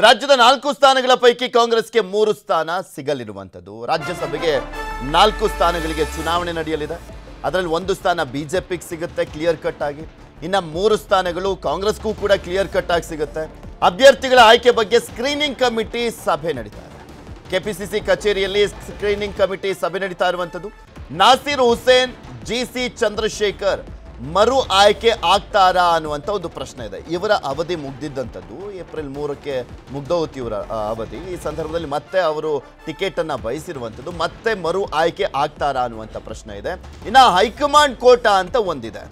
ರಾಜ್ಯದ ನಾಲ್ಕು ಸ್ಥಾನಗಳ ಪೈಕಿ ಕಾಂಗ್ರೆಸ್ಗೆ ಮೂರು ಸ್ಥಾನ ಸಿಗಲಿರುವಂಥದ್ದು. ರಾಜ್ಯಸಭೆಗೆ ನಾಲ್ಕು ಸ್ಥಾನಗಳಿಗೆ ಚುನಾವಣೆ ನಡೆಯಲಿದೆ. ಅದರಲ್ಲಿ ಒಂದು ಸ್ಥಾನ ಬಿಜೆಪಿಗೆ ಸಿಗುತ್ತೆ ಕ್ಲಿಯರ್ ಕಟ್ ಆಗಿ. ಇನ್ನು ಮೂರು ಸ್ಥಾನಗಳು ಕಾಂಗ್ರೆಸ್ಗೂ ಕೂಡ ಕ್ಲಿಯರ್ ಕಟ್ ಆಗಿ ಸಿಗುತ್ತೆ. ಅಭ್ಯರ್ಥಿಗಳ ಆಯ್ಕೆ ಬಗ್ಗೆ ಸ್ಕ್ರೀನಿಂಗ್ ಕಮಿಟಿ ಸಭೆ ನಡೀತಾ ಇದೆ. ಕೆಪಿಸಿಸಿ ಕಚೇರಿಯಲ್ಲಿ ಸ್ಕ್ರೀನಿಂಗ್ ಕಮಿಟಿ ಸಭೆ ನಡೀತಾ ಇರುವಂಥದ್ದು. ನಾಸೀರ್ ಹುಸೇನ್, ಜಿ ಸಿ ಚಂದ್ರಶೇಖರ್ ಮರು ಆಯ್ಕೆ ಆಗ್ತಾರಾ ಅನ್ನುವಂಥ ಒಂದು ಪ್ರಶ್ನೆ ಇದೆ. ಇವರ ಅವಧಿ ಮುಗ್ದಿದ್ದಂಥದ್ದು ಏಪ್ರಿಲ್ ಮೂರಕ್ಕೆ ಮುಗ್ದೋಗುತ್ತೆ ಇವರ ಅವಧಿ. ಈ ಸಂದರ್ಭದಲ್ಲಿ ಮತ್ತೆ ಅವರು ಟಿಕೆಟನ್ನು ಬಯಸಿರುವಂಥದ್ದು ಮತ್ತೆ ಮರು ಆಯ್ಕೆ ಆಗ್ತಾರಾ ಅನ್ನುವಂಥ ಪ್ರಶ್ನೆ ಇದೆ. ಇನ್ನು ಹೈಕಮಾಂಡ್ ಕೋಟಾ ಅಂತ ಒಂದಿದೆ.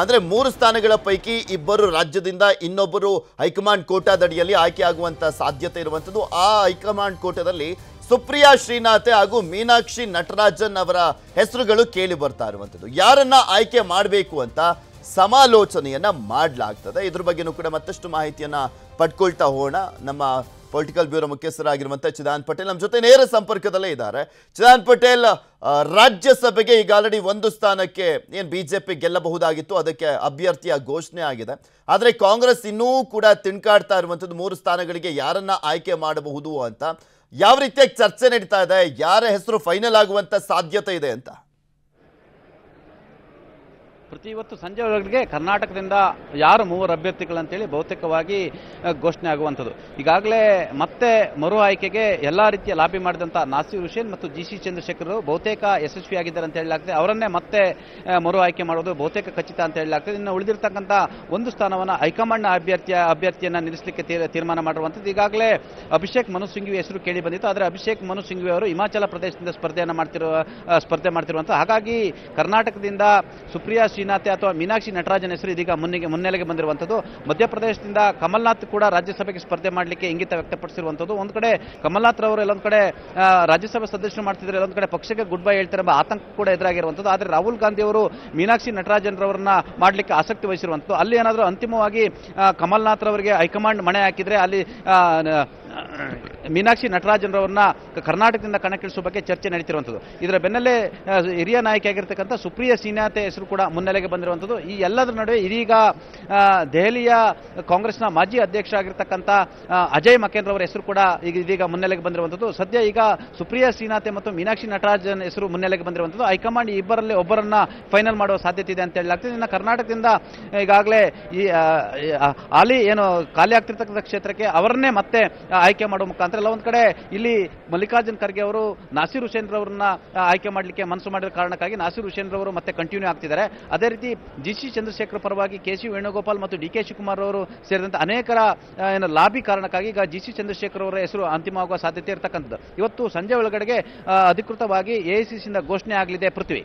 ಅಂದ್ರೆ ಮೂರು ಸ್ಥಾನಗಳ ಪೈಕಿ ಇಬ್ಬರು ರಾಜ್ಯದಿಂದ ಇನ್ನೊಬ್ಬರು ಹೈಕಮಾಂಡ್ ಕೋಟಾದಡಿಯಲ್ಲಿ ಆಯ್ಕೆ ಆಗುವಂಥ ಸಾಧ್ಯತೆ ಇರುವಂಥದ್ದು. ಆ ಹೈಕಮಾಂಡ್ ಕೋಟಾದಲ್ಲಿ ಸುಪ್ರಿಯಾ ಶ್ರೀನಾಥೆ ಹಾಗೂ ಮೀನಾಕ್ಷಿ ನಟರಾಜನ್ ಅವರ ಹೆಸರುಗಳು ಕೇಳಿ ಬರ್ತಾ ಇರುವಂಥದ್ದು. ಯಾರನ್ನ ಆಯ್ಕೆ ಮಾಡಬೇಕು ಅಂತ ಸಮಾಲೋಚನೆಯನ್ನ ಮಾಡಲಾಗ್ತದೆ. ಇದ್ರ ಬಗ್ಗೆನೂ ಕೂಡ ಮತ್ತಷ್ಟು ಮಾಹಿತಿಯನ್ನ ಪಡ್ಕೊಳ್ತಾ ಹೋಗೋಣ. ನಮ್ಮ ಪೊಲಿಟಿಕಲ್ ಬ್ಯೂರೋ ಮುಖ್ಯಸ್ಥರಾಗಿರುವಂಥ ಚಿದಾನ್ ಪಟೇಲ್ ನಮ್ಮ ಜೊತೆ ನೇರ ಸಂಪರ್ಕದಲ್ಲೇ ಇದ್ದಾರೆ. ಚಿದಾನ್ ಪಟೇಲ್ ರಾಜ್ಯಸಭೆಗೆ ಈಗ ಆಲ್ರೆಡಿ ಒಂದು ಸ್ಥಾನಕ್ಕೆ ಏನು ಬಿಜೆಪಿ ಗೆಲ್ಲಬಹುದಾಗಿತ್ತು, ಅದಕ್ಕೆ ಅಭ್ಯರ್ಥಿಯ ಘೋಷಣೆ ಆಗಿದೆ. ಆದರೆ ಕಾಂಗ್ರೆಸ್ ಇನ್ನೂ ಕೂಡ ತಿಣ್ಕಾಡ್ತಾ ಇರುವಂಥದ್ದು ಮೂರು ಸ್ಥಾನಗಳಿಗೆ ಯಾರನ್ನ ಆಯ್ಕೆ ಮಾಡಬಹುದು ಅಂತ. ಯಾವ ರೀತಿಯಾಗಿ ಚರ್ಚೆ ನಡೀತಾ ಇದೆ ಯಾರ ಹೆಸರು ಫೈನಲ್ ಆಗುವಂತ ಸಾಧ್ಯತೆ ಇದೆ ಅಂತ? ಪ್ರತಿ ಇವತ್ತು ಸಂಜೆ ಒಳಗೆ ಕರ್ನಾಟಕದಿಂದ ಯಾರು ಮೂವರು ಅಭ್ಯರ್ಥಿಗಳಂತೇಳಿ ಬಹುತೇಕವಾಗಿ ಆ, ಘೋಷಣೆ ಆಗುವಂಥದ್ದು. ಈಗಾಗಲೇ ಮತ್ತೆ ಮರು ಆಯ್ಕೆಗೆ ಎಲ್ಲ ರೀತಿಯ ಲಾಬಿ ಮಾಡಿದಂಥ ನಾಸಿರ್ ಹುಸೇನ್ ಮತ್ತು ಜಿ ಸಿ ಚಂದ್ರಶೇಖರ್ ಬಹುತೇಕ ಯಶಸ್ವಿಯಾಗಿದ್ದಾರೆ ಅಂತ ಹೇಳಲಾಗ್ತದೆ. ಅವರನ್ನೇ ಮತ್ತೆ ಮರು ಆಯ್ಕೆ ಮಾಡೋದು ಬಹುತೇಕ ಖಚಿತ ಅಂತ ಹೇಳಲಾಗ್ತದೆ. ಇನ್ನು ಉಳಿದಿರ್ತಕ್ಕಂಥ ಒಂದು ಸ್ಥಾನವನ್ನು ಹೈಕಮಾಂಡ್ನ ಅಭ್ಯರ್ಥಿಯ ಅಭ್ಯರ್ಥಿಯನ್ನು ನಿಲ್ಲಿಸಲಿಕ್ಕೆ ತೀರ್- ತೀರ್ಮಾನ ಮಾಡಿರುವಂಥದ್ದು. ಈಗಾಗಲೇ ಅಭಿಷೇಕ್ ಮನು ಸಿಂಘ್ವಿ ಹೆಸರು ಕೇಳಿ ಬಂದಿತ್ತು. ಆದರೆ ಅಭಿಷೇಕ್ ಮನು ಸಿಂಘ್ವಿ ಅವರು ಹಿಮಾಚಲ ಪ್ರದೇಶದಿಂದ ಸ್ಪರ್ಧೆಯನ್ನು ಮಾಡ್ತಿರುವ ಸ್ಪರ್ಧೆ ಮಾಡ್ತಿರುವಂಥ ಹಾಗಾಗಿ ಕರ್ನಾಟಕದಿಂದ ಸುಪ್ರಿಯಾ ಶ್ರೀನಾಥೆ ಅಥವಾ ಮೀನಾಕ್ಷಿ ನಟರಾಜನ್ ಹೆಸರು ಇದೀಗ ಮುನ್ನೆಗೆ ಮುನ್ನೆಲೆಗೆ ಬಂದಿರುವಂಥದ್ದು. ಮಧ್ಯಪ್ರದೇಶದಿಂದ ಕಮಲ್ನಾಥ್ ಕೂಡ ರಾಜ್ಯಸಭೆಗೆ ಸ್ಪರ್ಧೆ ಮಾಡಲಿಕ್ಕೆ ಇಂಗಿತ ವ್ಯಕ್ತಪಡಿಸಿರುವಂಥದ್ದು. ಒಂದು ಕಡೆ ಕಮಲ್ನಾಥ್ ರವರು, ಎಲ್ಲೊಂದು ಕಡೆ ರಾಜ್ಯಸಭೆ ಸದಸ್ಯರು ಮಾಡ್ತಿದ್ದಾರೆ, ಎಲ್ಲೊಂದು ಕಡೆ ಪಕ್ಷಕ್ಕೆ ಗುಡ್ ಬೈ ಹೇಳ್ತಾರೆ ಆತಂಕ ಕೂಡ ಎದುರಾಗಿರುವಂಥದ್ದು. ಆದರೆ ರಾಹುಲ್ ಗಾಂಧಿ ಅವರು ಮೀನಾಕ್ಷಿ ನಟರಾಜನ್ ರವರನ್ನ ಮಾಡಲಿಕ್ಕೆ ಆಸಕ್ತಿ ವಹಿಸಿರುವಂಥದ್ದು. ಅಲ್ಲಿ ಏನಾದರೂ ಅಂತಿಮವಾಗಿ ಕಮಲ್ನಾಥ್ ರವರಿಗೆ ಹೈಕಮಾಂಡ್ ಮಣೆ ಹಾಕಿದ್ರೆ ಅಲ್ಲಿ ಮೀನಾಕ್ಷಿ ನಟರಾಜನ್ ರವರನ್ನ ಕರ್ನಾಟಕದಿಂದ ಕಣಕ್ಕಿಳಿಸುವ ಬಗ್ಗೆ ಚರ್ಚೆ ನಡೀತಿರುವಂಥದ್ದು. ಇದರ ಬೆನ್ನಲ್ಲೇ ಹಿರಿಯ ನಾಯಕಿಯಾಗಿರ್ತಕ್ಕಂಥ ಸುಪ್ರಿಯ ಸೀನಾತೆ ಹೆಸರು ಕೂಡ ಮುನ್ನೆಲೆಗೆ ಬಂದಿರುವಂಥದ್ದು. ಈ ಎಲ್ಲದರ ನಡುವೆ ಇದೀಗ ದೆಹಲಿಯ ಕಾಂಗ್ರೆಸ್ನ ಮಾಜಿ ಅಧ್ಯಕ್ಷ ಆಗಿರ್ತಕ್ಕಂಥ ಅಜಯ್ ಮಕೇಂದ್ರ ರವರ ಹೆಸರು ಕೂಡ ಈಗ ಇದೀಗ ಮುನ್ನೆಲೆಗೆ ಬಂದಿರುವಂಥದ್ದು. ಸದ್ಯ ಈಗ ಸುಪ್ರಿಯಾ ಸೀನಾತೆ ಮತ್ತು ಮೀನಾಕ್ಷಿ ನಟರಾಜನ್ ಹೆಸರು ಮುನ್ನೆಲೆಗೆ ಬಂದಿರುವಂಥದ್ದು. ಹೈಕಮಾಂಡ್ ಇಬ್ಬರಲ್ಲಿ ಒಬ್ಬರನ್ನ ಫೈನಲ್ ಮಾಡುವ ಸಾಧ್ಯತೆ ಇದೆ ಅಂತ ಹೇಳಲಾಗ್ತದೆ. ಇನ್ನು ಕರ್ನಾಟಕದಿಂದ ಈಗಾಗಲೇ ಈ ಆಲಿ ಏನು ಖಾಲಿ ಆಗ್ತಿರ್ತಕ್ಕಂಥ ಕ್ಷೇತ್ರಕ್ಕೆ ಅವರನ್ನೇ ಮತ್ತೆ ಆಯ್ಕೆ ಮಾಡುವ ಮುಖಾಂತರ ಎಲ್ಲ ಒಂದ್ ಕಡೆ. ಇಲ್ಲಿ ಮಲ್ಲಿಕಾರ್ಜುನ್ ಖರ್ಗೆ ಅವರು, ನಾಸೀರ್ ಹುಸೇನ್ ರವರನ್ನ ಆಯ್ಕೆ ಮಾಡಲಿಕ್ಕೆ ಮನಸ್ಸು ಮಾಡಿದ ಕಾರಣಕ್ಕಾಗಿ ನಾಸೀರ್ ಹುಸೇನ್ ಅವರು ಮತ್ತೆ ಕಂಟಿನ್ಯೂ ಆಗ್ತಿದ್ದಾರೆ. ಅದೇ ರೀತಿ ಜಿ ಸಿ ಚಂದ್ರಶೇಖರ್ ಪರವಾಗಿ ಕೆ ಸಿ ವೇಣುಗೋಪಾಲ್ ಮತ್ತು ಡಿ ಕೆ ಶಿವಕುಮಾರ್ ಅವರು ಸೇರಿದಂತೆ ಅನೇಕರ ಏನು ಲಾಬಿ ಕಾರಣಕ್ಕಾಗಿ ಈಗ ಜಿ ಸಿ ಚಂದ್ರಶೇಖರ್ ಅವರ ಹೆಸರು ಅಂತಿಮವಾಗುವ ಸಾಧ್ಯತೆ ಇರತಕ್ಕಂಥದ್ದು. ಇವತ್ತು ಸಂಜೆ ಒಳಗಡೆಗೆ ಅಧಿಕೃತವಾಗಿ ಎಐಸಿಸಿಯಿಂದ ಘೋಷಣೆ ಆಗಲಿದೆ ಪೃಥ್ವಿ.